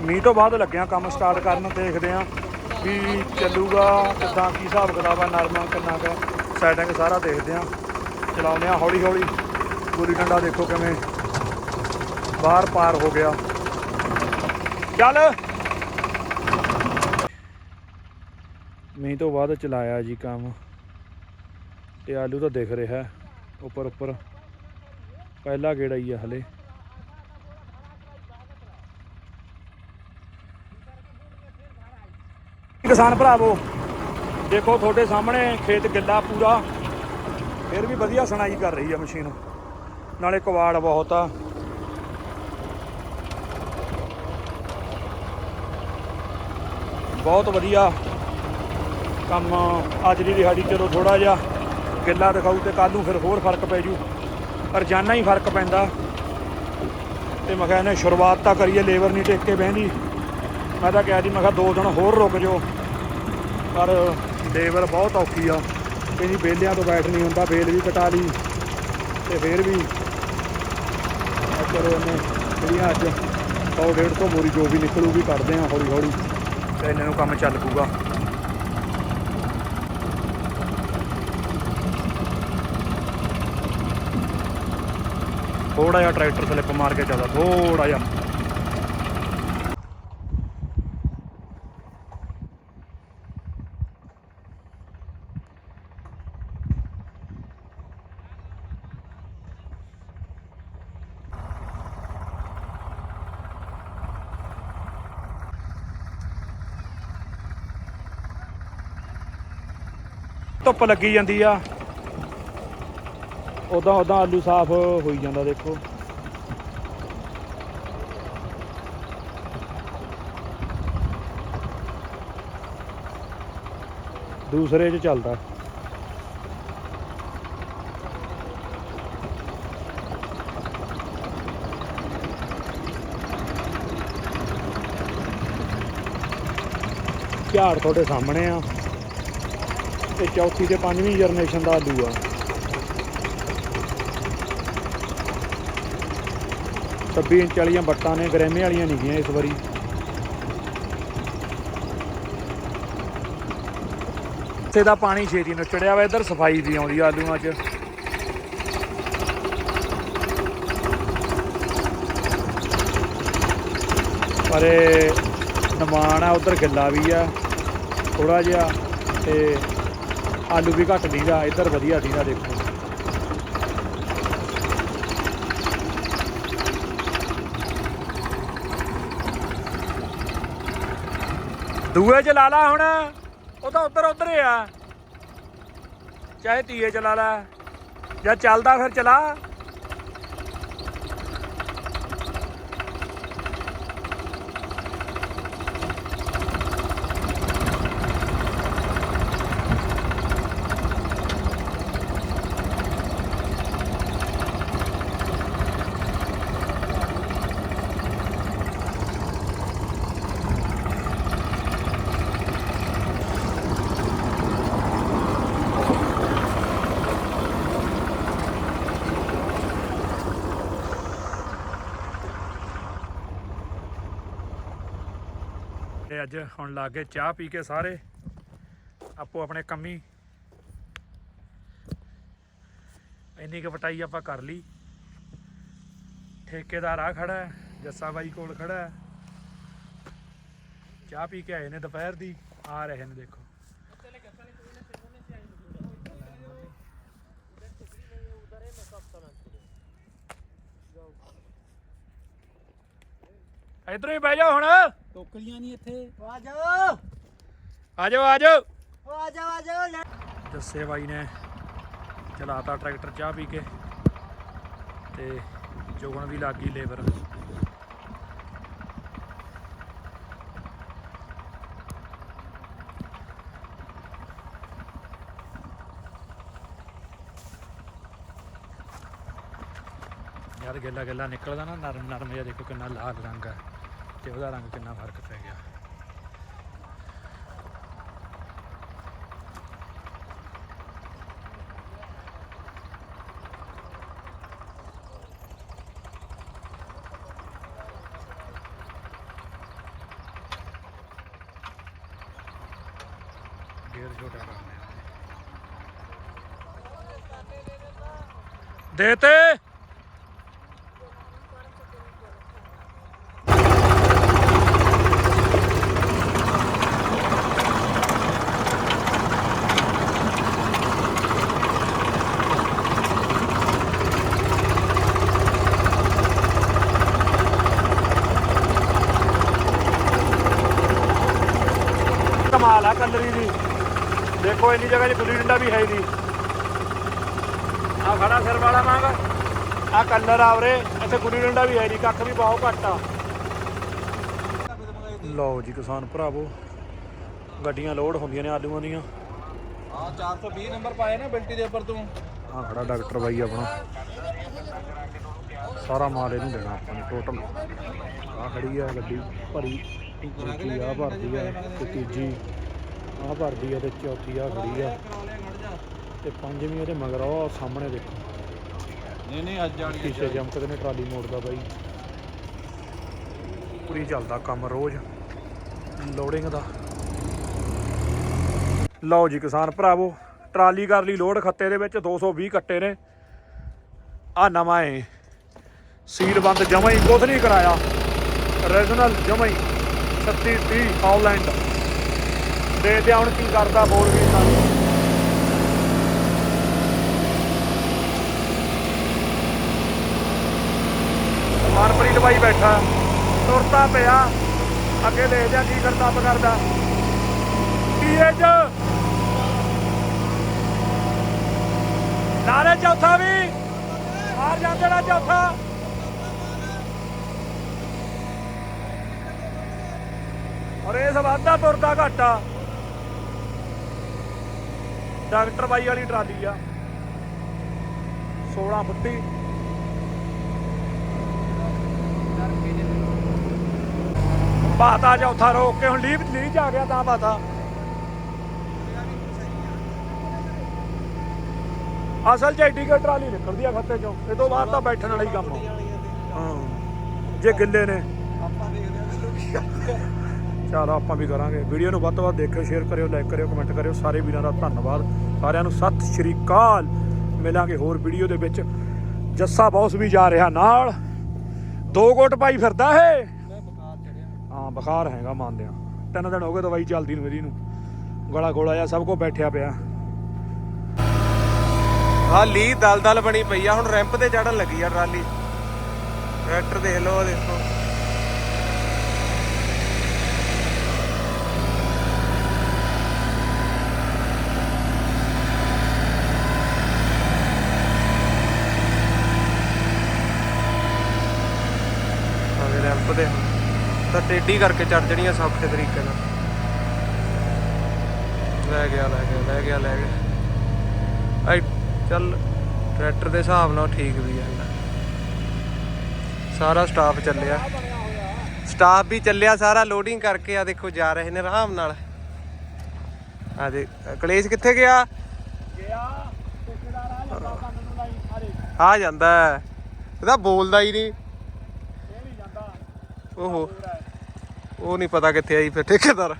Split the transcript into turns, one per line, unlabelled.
ਮੀਂਹ ਤੋਂ ਬਾਅਦ ਲੱਗਿਆ ਕੰਮ ਸਟਾਰਟ ਕਰਨ ਦੇਖਦੇ ਆ ਵੀ ਚੱਲੂਗਾ, ਕਿੱਦਾਂ, ਕੀ ਹਿਸਾਬ ਕਿਤਾਬ ਆ, ਨਰਮਾ ਕਿੰਨਾ ਕੁ ਸੈਟਿੰਗ ਸਾਰਾ ਦੇਖਦੇ ਆ ਚਲਾਉਂਦੇ ਆ ਹੌਲੀ ਹੌਲੀ। ਗੁੱਲੀ ਡੰਡਾ ਦੇਖੋ ਕਿਵੇਂ ਬਾਹਰ ਪਾਰ ਹੋ ਗਿਆ। ਚੱਲ। ਮੀਂਹ ਤੋਂ ਬਾਅਦ ਚਲਾਇਆ ਜੀ ਕੰਮ। ਤੇ ਆਲੂ ਤਾਂ ਦਿਖ ਰਿਹਾ ਉੱਪਰ ਉੱਪਰ ਪਹਿਲਾ ਗੇੜਾ ਹੀ ਆ ਹਲੇ। ਕਿਸਾਨ ਭਰਾਵੋ, ਦੇਖੋ ਤੁਹਾਡੇ ਸਾਹਮਣੇ ਖੇਤ ਗਿੱਲਾ ਪੂਰਾ। ਫਿਰ ਵੀ ਵਧੀਆ ਸੁਣਾਈ ਕਰ ਰਹੀ ਆ ਮਸ਼ੀਨ। ਨਾਲੇ ਕਵਾੜ ਬਹੁਤ ਆ। ਬਹੁਤ ਵਧੀਆ ਕੰਮ ਅੱਜ ਦੀ ਦਿਹਾੜੀ ਚਲੋ ਥੋੜਾ ਜਿਹਾ ਗਿੱਲਾ ਦਿਖਾਊ ਤੇ ਕੱਲ ਨੂੰ ਫਿਰ ਹੋਰ ਫ਼ਰਕ ਪੈ ਜੂ। ਰੋਜ਼ਾਨਾ ਹੀ ਫ਼ਰਕ ਪੈਂਦਾ। ਤੇ ਮੈਂ ਕਿਹਾ ਇਹਨੇ ਸ਼ੁਰੂਆਤ ਤਾਂ ਕਰੀਏ, ਲੇਬਰ ਨਹੀਂ ਟੇਕ ਕੇ ਬਹਿੰਦੀ। ਮੈਂ ਤਾਂ ਕਿਹਾ ਜੀ, ਮੈਂ ਕਿਹਾ ਦੋ ਦਿਨ ਹੋਰ ਰੁਕ ਜਾਓ। ਪਰ ਲੇਬਰ ਬਹੁਤ ਔਖੀ ਆ। ਕਹਿੰਦੀ ਬੇਲਿਆਂ ਤੋਂ ਬੈਠ ਨਹੀਂ ਹੁੰਦਾ ਬੇਲ ਵੀ ਕਟਾ ਲਈ ਤੇ ਫੇਰ ਵੀ ਚਲੋ ਇਹਨੇ ਜਿਹੜੀਆਂ ਅੱਜ 100 150 ਬੋਰੀ ਜੋ ਵੀ ਨਿਕਲੂਗੀ ਕਰਦੇ ਆ ਹੌਲੀ ਹੌਲੀ ਤੇ ਇਹਨਾਂ ਨੂੰ ਕੰਮ ਚੱਲ ਪੂਗਾ ਥੋੜਾ ਜਿਹਾ ਟਰੈਕਟਰ ਸਲਿੱਪ ਮਾਰ ਕੇ ਚੱਲਦਾ ਥੋੜਾ ਜਿਹਾ। ਧੁੱਪ ਲੱਗੀ ਜਾਂਦੀ ਆ। ਉਦਾਂ ਉਦਾਂ ਆਲੂ ਸਾਫ਼ ਹੋਈ ਜਾਂਦਾ, ਦੇਖੋ। ਦੂਸਰੇ 'ਚ ਚੱਲਦਾ। ਝਾੜ ਤੁਹਾਡੇ ਸਾਹਮਣੇ ਆ। ਇਹ ਚੌਥੀ ਤੇ ਪੰਜਵੀਂ ਜਨਰੇਸ਼ਨ ਦਾ ਆਲੂ ਆ। 26 ਇੰਚ ਵਾਲੀਆਂ ਬੱਟਾਂ ਨੇ ਗਰੇਮੇ ਵਾਲੀਆਂ ਨਹੀਂ ਗਈਆਂ ਇਸ ਵਾਰੀ। ਤੇ ਦਾ ਪਾਣੀ ਛੇਤੀ ਨੂੰ ਚੜਿਆ ਵਾ, ਇੱਧਰ ਸਫ਼ਾਈ ਦੀ ਆਉਂਦੀ ਆ ਆਲੂਆਂ 'ਚ। ਪਰ ਇਹ ਨਿਮਾਣ ਆ, ਉਧਰ ਗਿੱਲਾ ਵੀ ਆ ਥੋੜਾ ਜਿਹਾ, ਤੇ ਆਲੂ ਵੀ ਘੱਟ ਦੀਦਾ, ਇੱਧਰ ਵਧੀਆ ਦੀਦਾ ਦੇਖੋ। ਦੂਏ ਚ ਲਾ ਲਾ ਹੁਣ, ਉਹ ਤਾਂ ਉੱਧਰ ਉੱਧਰ ਆ। ਚਾਹੇ ਤੀਏ ਚ ਲਾ ਲਾ, ਜਾਂ ਚੱਲਦਾ ਫਿਰ ਚਲਾ। ਤੇ ਅੱਜ ਹੁਣ ਲੱਗ ਗਏ ਚਾਹ ਪੀ ਕੇ ਸਾਰੇ ਆਪੋ ਆਪਣੇ ਕੰਮੀ। ਇੰਨੀ ਕੁ ਵਟਾਈ ਆਪਾਂ ਕਰ ਲਈ। ਠੇਕੇਦਾਰ ਆ ਖੜਾ ਹੈ, ਜੱਸਾ ਬਾਈ ਕੋਲ ਖੜਾ ਹੈ। ਚਾਹ ਪੀ ਕੇ ਆਏ ਨੇ ਦੁਪਹਿਰ ਦੀ ਆ ਰਹੇ ਨੇ ਦੇਖੋ। ਇਧਰੋਂ ਹੀ ਬਹਿ ਜਾਓ ਹੁਣ।
ਟੋਕਰੀਆਂ ਨਹੀਂ ਇੱਥੇ।
ਆ ਜਾਓ
ਆ ਜਾਓ ਆ ਜਾਓ
ਉਹ ਆ ਜਾਓ ਆ ਜਾਓ ਲੈ-
ਜੱਸੇ ਬਾਈ ਨੇ ਚਲਾਤਾ ਟਰੈਕਟਰ ਚਾਹ ਪੀ ਕੇ ਤੇ ਚੁਗਣ ਵੀ ਲੱਗ ਗਈ ਲੇਬਰ। ਯਾਰ ਗੱਲਾ ਗੱਲਾ ਨਿਕਲਦਾ ਨਾ ਨਰਮ ਨਰਮ ਜਿਹਾ ਦੇਖੋ ਕਿੰਨਾ ਲਾਲ ਰੰਗ ਹੈ ਤੇ ਉਹਦਾ ਰੰਗ ਕਿੰਨਾ ਫ਼ਰਕ ਪੈ ਗਿਆ। ਗੇਰ ਛੋਟਾ ਕਰਨੇ ਦੇਤੇ ਕਮਾਲ ਆ ਕਲਰੀ ਦੀ। ਦੇਖੋ ਇੰਨੀ ਜਗ੍ਹਾ 'ਚ ਗੁੱਲੀ ਡੰਡਾ ਵੀ ਹੈ ਨਹੀਂ। ਆ ਖੜਾ ਸਿਰ ਵਾਲਾ ਮੰਗ ਆ ਕਲਰ ਆ ਉਰੇ। ਇੱਥੇ ਗੁੱਲੀ ਡੰਡਾ ਵੀ ਹੈ ਨਹੀਂ। ਕੱਖ ਵੀ ਬਹੁਤ ਘੱਟ ਆ। ਲਓ ਜੀ ਕਿਸਾਨ ਭਰਾਵੋ ਗੱਡੀਆਂ ਲੋਡ ਹੁੰਦੀਆਂ ਨੇ ਆਲੂਆਂ ਦੀਆਂ।
ਹਾਂ 420 ਨੰਬਰ ਪਾਏ ਨਾ ਬਿਲਟੀ ਦੇ ਉੱਪਰ ਤੂੰ।
ਆ ਖੜਾ ਡਾਕਟਰ ਬਾਈ ਆਪਣਾ। ਸਾਰਾ ਮਾਲ ਇਹਨੂੰ ਦੇਣਾ ਆਪਾਂ ਨੇ ਟੋਟਲ ਆ ਖੜੀ ਆ ਗੱਡੀ ਭਰੀ। ਦੂਜੀ ਆ ਭਰਦੀ ਆ ਤੇ ਤੀਜੀ ਆ ਭਰਦੀ ਆ ਤੇ ਚੌਥੀ ਆ। ਖੜੀ ਆ ਤੇ ਪੰਜਵੀਂ ਇਹਦੇ ਮਗਰ ਉਹ ਸਾਹਮਣੇ ਦੇਖੋ।
ਨਹੀਂ ਨਹੀਂ ਅੱਜ ਵਾਲੀ
ਸ਼ੀਸ਼ੇ ਚਮਕਦੇ ਨੇ ਟਰਾਲੀ ਮੋੜਦਾ ਬਾਈ। ਪੂਰੀ ਚੱਲਦਾ ਕੰਮ ਰੋਜ਼। ਲੋਡਿੰਗ ਦਾ। ਲਓ ਜੀ ਕਿਸਾਨ ਭਰਾਵੋ ਟਰਾਲੀ ਕਰ ਲਈ ਲੋਡ ਖੱਤੇ ਦੇ ਵਿੱਚ 220 ਕੱਟੇ ਨੇ। ਆ ਨਵਾਂ ਏ। ਸੀਲ ਬੰਦ ਜਮਾ ਹੀ ਕੁਛ ਨਹੀਂ ਕਰਾਇਆ। ਰੀਜਨਲ ਜਮਾ ਹੀ। 36 30 ਹਾਲੈਂਡ ਹੁਣ ਕੀ ਕਰਦਾ ਬੋਲ ਵੀ ਸਾਨੂੰ ਮਨਪ੍ਰੀਤ ਬਾਈ ਬੈਠਾ। ਤੁਰਤਾ ਪਿਆ। ਅੱਗੇ ਦੇਖ ਜਾ ਕੀ ਕਰਦਾ, ਆਪ ਕਰਦਾ। ਕੀ ਇਹ ਚੌਥਾ ਵੀ। ਮਾਰ ਜਾਂਦੇ ਨਾ ਚੌਥਾ। ਔਰ ਇਹ ਸਭ ਅੱਧਾ ਤੁਰਦਾ ਘਾਟਾ। ਡਾਕਟਰ ਬਾਈ ਵਾਲੀ ਟਰਾਲੀ ਆ। 16 ਫੁੱਟੀ। ਬਾਤਾ ਚੌਥਾ ਰੋਕ ਕੇ ਹੁਣ ਲੀਵ ਲੀਜ ਆ ਗਿਆ ਤਾਂ ਬਾਤਾ। ਅਸਲ ਚ ਐਡੀ ਕੁ ਟਰਾਲੀ ਨਿਕਲਦੀ ਆ ਖੱਤੇ ਚੋਂ। ਇਹ ਤੋਂ ਬਾਅਦ ਤਾਂ ਬੈਠਣ ਵਾਲਾ ਹੀ ਕੰਮ ਆ। ਹਾਂ। ਜੇ ਗਿੱਲੇ ਨੇ।
ਆਪਾਂ ਦੇਖਦੇ
ਚਲੋ ਆਪਾਂ ਵੀ ਕਰਾਂਗੇ। ਵੀਡੀਓ ਨੂੰ ਵੱਧ ਤੋਂ ਵੱਧ ਦੇਖਿਓ ਸ਼ੇਅਰ ਕਰਿਓ ਲਾਈਕ ਕਰਿਓ ਕਮੈਂਟ ਕਰਿਓ। ਸਾਰੇ ਵੀਰਾਂ ਦਾ ਧੰਨਵਾਦ। ਸਾਰਿਆਂ ਨੂੰ ਸਤਿ ਸ਼੍ਰੀ ਅਕਾਲ। ਮਿਲਾਂਗੇ ਹੋਰ ਵੀਡੀਓ ਦੇ ਵਿੱਚ। ਜੱਸਾ ਬੌਸ ਵੀ ਜਾ ਰਿਹਾ ਨਾਲ। ਦੋ ਗੋਟ ਪਾਈ ਫਿਰਦਾ ਏ ਹਾਂ, ਬੁਖਾਰ ਹੈਗਾ ਮੰਨਦੇ ਆ। ਤਿੰਨ ਦਿਨ ਹੋ ਗਏ ਦਵਾਈ ਚੱਲਦੀ ਨੂੰ ਮੇਰੀ ਨੂੰ। ਗਲਾ ਗੋਲਾ ਜਾਂ ਸਭ ਕੋ ਬੈਠਿਆ ਪਿਆ।
ਆ ਲੀ ਦਲਦਲ ਬਣੀ ਪਈ ਆ, ਹੁਣ ਰੈਂਪ ਤੇ ਚੜਨ ਲੱਗੀ ਆ ਟਰਾਲੀ। ਟਰੈਕਟਰ ਦੇਖ ਲਓ ਦੇਖੋ ਆਵੇ ਰੈਂਪ ਤੇ ਤਾਂ ਟੇਢੀ ਕਰਕੇ ਚੜ ਜਣੀਆਂ ਸੌਖੇ ਤਰੀਕੇ ਨਾਲ। ਲੈ ਗਿਆ ਲੈ ਗਿਆ ਲੈ ਗਿਆ ਲੈ ਗਿਆ। ਆਈ ਚੱਲ ਟਰੈਕਟਰ ਦੇ ਹਿਸਾਬ ਨਾਲ ਠੀਕ ਵੀ ਆ ਸਾਰਾ ਸਟਾਫ ਚੱਲਿਆ। ਸਟਾਫ ਵੀ ਚੱਲਿਆ ਸਾਰਾ ਲੋਡਿੰਗ ਕਰਕੇ ਆ ਦੇਖੋ ਜਾ ਰਹੇ ਨੇ ਆਰਾਮ ਨਾਲ। ਆ ਦੇ ਕਲੇਸ਼ ਕਿੱਥੇ ਗਿਆ? ਆ ਜਾਂਦਾ। ਹੈ। ਇਹਦਾ ਬੋਲਦਾ ਹੀ ਨਹੀਂ।
ਇਹ ਨਹੀਂ ਜਾਂਦਾ।
ਓਹੋ। ਉਹ ਨਹੀਂ ਪਤਾ ਕਿੱਥੇ ਆਈ ਫਿਰ ਠੇਕੇਦਾਰ।